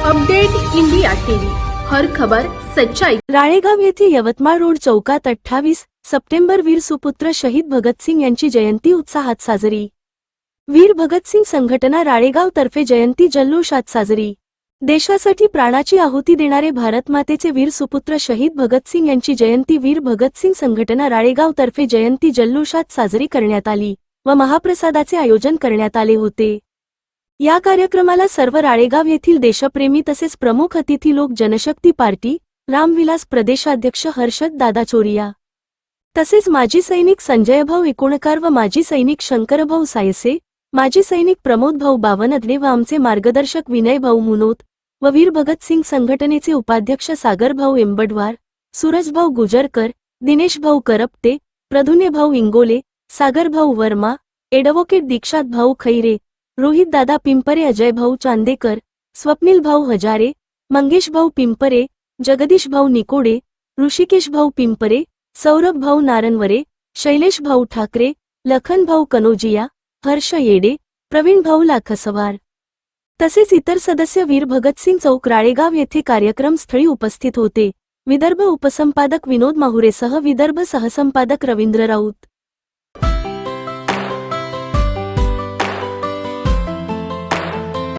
Update India TV. हर खबर सच्चाई. राळेगाव येथे यवतमाळ रोड चौकात अठ्ठावीस सप्टेंबर वीर सुपुत्र शहीद भगतसिंग यांची जयंती उत्साहात साजरी. वीर भगतसिंग संघटना राळेगाव तर्फे जयंती जल्लोषात साजरी. देशासाठी प्राणाची आहुती देणारे भारतमातेचे वीर सुपुत्र शहीद भगतसिंग यांची जयंती वीर भगतसिंग संघटना राळेगाव तर्फे जयंती जल्लोषात साजरी करण्यात आली व महाप्रसादाचे आयोजन करण्यात आले होते. या कार्यक्रमाला सर्व राळेगाव येथील देशप्रेमी तसेच प्रमुख अतिथी लोक जनशक्ती पार्टी रामविलास प्रदेशाध्यक्ष हर्षद दादा चोरिया तसेच माजी सैनिक संजयभाऊ एकोणकार व माजी सैनिक शंकरभाऊ सायसे माजी सैनिक प्रमोदभाऊ बावनदले व आमचे मार्गदर्शक विनयभाऊ मुनोत व वीर भगतसिंग संघटनेचे उपाध्यक्ष सागरभाऊ एंबडवार सूरजभाऊ गुजरकर दिनेशभाऊ करपते प्रधुनेभाऊ इंगोले सागरभाऊ वर्मा एडव्होकेट दीक्षात भाऊ खैरे रोहितदादा पिंपरे अजयभाऊ चांदेकर स्वप्नील भाऊ हजारे मंगेश भाऊ पिंपरे जगदीश भाऊ निकोडे ऋषिकेश भाऊ पिंपरे सौरभ भाऊ नारनवरे शैलेश भाऊ ठाकरे लखन भाऊ कनोजिया हर्ष येडे प्रवीण भाऊ लाखसवार. तसेच इतर सदस्य वीर भगतसिंग चौक राळेगाव येथे कार्यक्रम स्थळी उपस्थित होते. विदर्भ उपसंपादक विनोद माहुरेसह विदर्भ सहसंपादक रवींद्र राऊत.